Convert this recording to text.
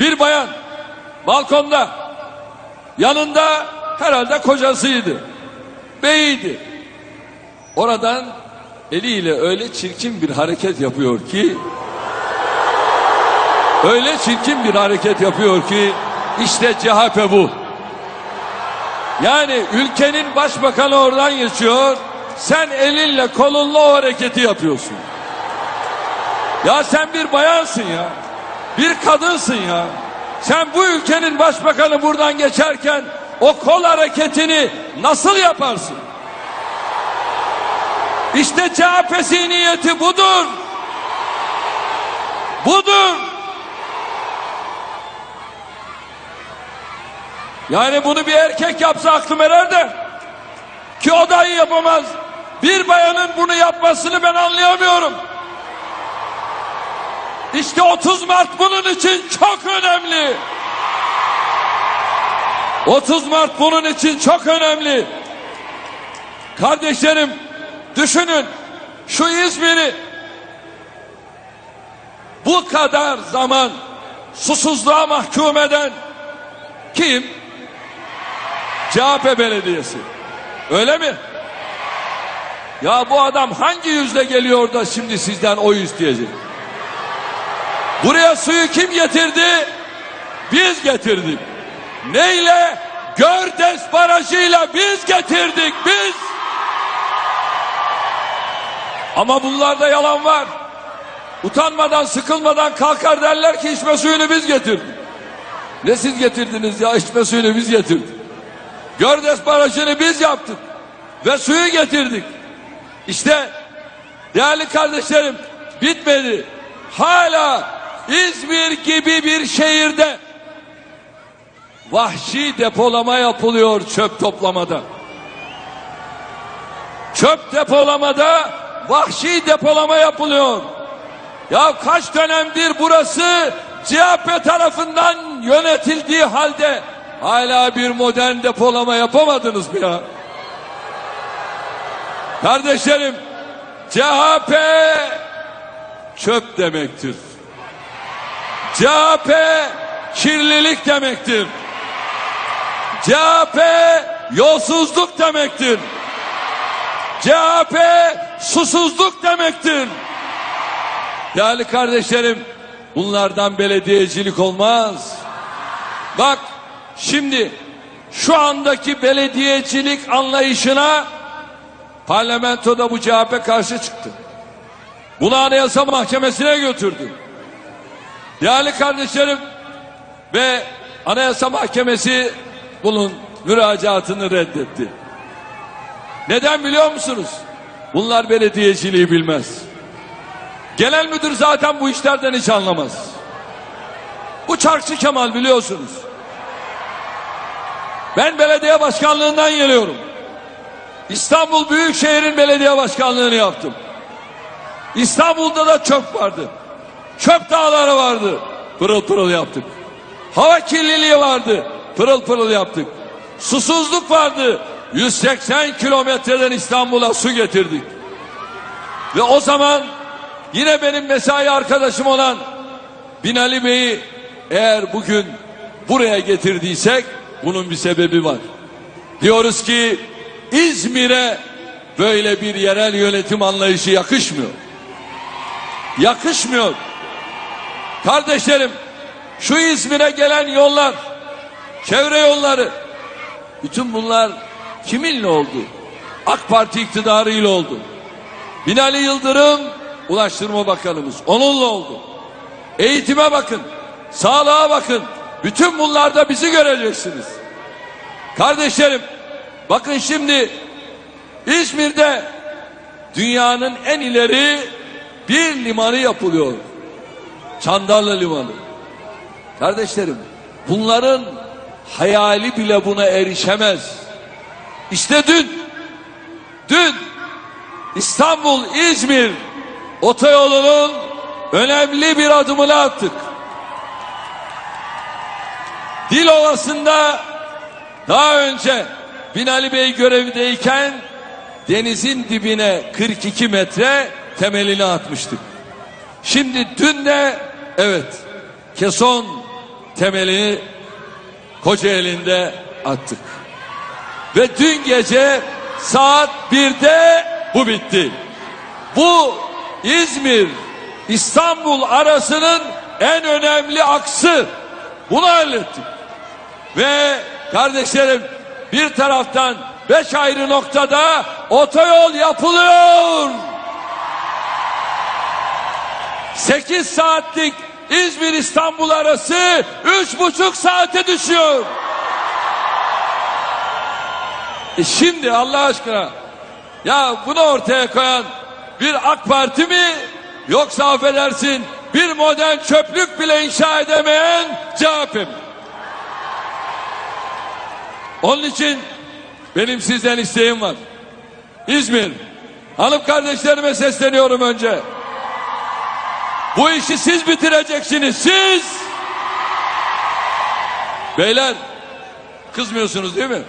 Bir bayan balkonda yanında herhalde kocasıydı. Beyiydi. Oradan eliyle öyle çirkin bir hareket yapıyor ki öyle çirkin bir hareket yapıyor ki işte CHP bu. Yani ülkenin başbakanı oradan geçiyor. Sen elinle kolunla o hareketi yapıyorsun. Ya sen bir bayansın ya. Bir kadınsın ya. Sen bu ülkenin başbakanı buradan geçerken o kol hareketini nasıl yaparsın? İşte CHP zihniyeti budur. Budur. Yani bunu bir erkek yapsa aklım erer de ki o dahi yapamaz. Bir bayanın bunu yapmasını ben anlayamıyorum. İşte 30 Mart bunun için çok önemli. 30 Mart bunun için çok önemli. Kardeşlerim düşünün şu İzmir'i bu kadar zaman susuzluğa mahkum eden kim? CHP belediyesi. Öyle mi? Ya bu adam hangi yüzle geliyor da şimdi sizden oy isteyecek? Buraya suyu kim getirdi? Biz getirdik. Neyle? Gördes barajıyla biz getirdik biz. Ama bunlarda yalan var. Utanmadan sıkılmadan kalkar derler ki içme suyunu biz getirdik. Ne siz getirdiniz ya içme suyunu biz getirdik. Gördes barajını biz yaptık. Ve suyu getirdik. İşte değerli kardeşlerim bitmedi. Hala İzmir gibi bir şehirde vahşi depolama yapılıyor çöp toplamada. Çöp depolamada vahşi depolama yapılıyor. Ya kaç dönemdir burası CHP tarafından yönetildiği halde hala bir modern depolama yapamadınız mı ya? Kardeşlerim CHP çöp demektir. CHP kirlilik demektir. CHP yolsuzluk demektir. CHP susuzluk demektir. Değerli kardeşlerim bunlardan belediyecilik olmaz. Bak şimdi şu andaki belediyecilik anlayışına parlamentoda bu CHP karşı çıktı. Bunu Anayasa Mahkemesi'ne götürdü. Değerli kardeşlerim ve Anayasa Mahkemesi bunun müracaatını reddetti. Neden biliyor musunuz? Bunlar belediyeciliği bilmez. Genel müdür zaten bu işlerden hiç anlamaz. Bu Çarkçı Kemal biliyorsunuz. Ben belediye başkanlığından geliyorum. İstanbul Büyükşehir'in belediye başkanlığını yaptım. İstanbul'da da çöp vardı. Çöp dağları vardı. Pırıl pırıl yaptık. Hava kirliliği vardı. Pırıl pırıl yaptık. Susuzluk vardı. 180 kilometreden İstanbul'a su getirdik. Ve o zaman yine benim mesai arkadaşım olan Binali Bey'i eğer bugün buraya getirdiysek bunun bir sebebi var. Diyoruz ki İzmir'e böyle bir yerel yönetim anlayışı yakışmıyor. Yakışmıyor. Kardeşlerim şu İzmir'e gelen yollar, çevre yolları, bütün bunlar kiminle oldu? AK Parti iktidarıyla oldu. Binali Yıldırım Ulaştırma Bakanımız onunla oldu. Eğitime bakın, sağlığa bakın. Bütün bunlarda bizi göreceksiniz. Kardeşlerim bakın şimdi İzmir'de dünyanın en ileri bir limanı yapılıyor. Çandarlı Limanı. Kardeşlerim bunların hayali bile buna erişemez. İşte dün dün İstanbul İzmir otoyolunun önemli bir adımını attık. Dilovası'nda daha önce Binali Bey görevdeyken denizin dibine 42 metre temelini atmıştık. Şimdi dün de evet Keson temelini Kocaeli'nde attık. Ve dün gece saat 1'de bu bitti. Bu İzmir İstanbul arasının en önemli aksı. Bunu hallettik. Ve kardeşlerim bir taraftan beş ayrı noktada otoyol yapılıyor. 8 saatlik İzmir İstanbul arası üç buçuk saate düşüyor. E şimdi Allah aşkına ya bunu ortaya koyan bir AK Parti mi yoksa affedersin bir modern çöplük bile inşa edemeyen CHP mi? Onun için benim sizden isteğim var. İzmir, hanım kardeşlerime sesleniyorum önce. Bu işi siz bitireceksiniz, siz! Beyler, kızmıyorsunuz değil mi?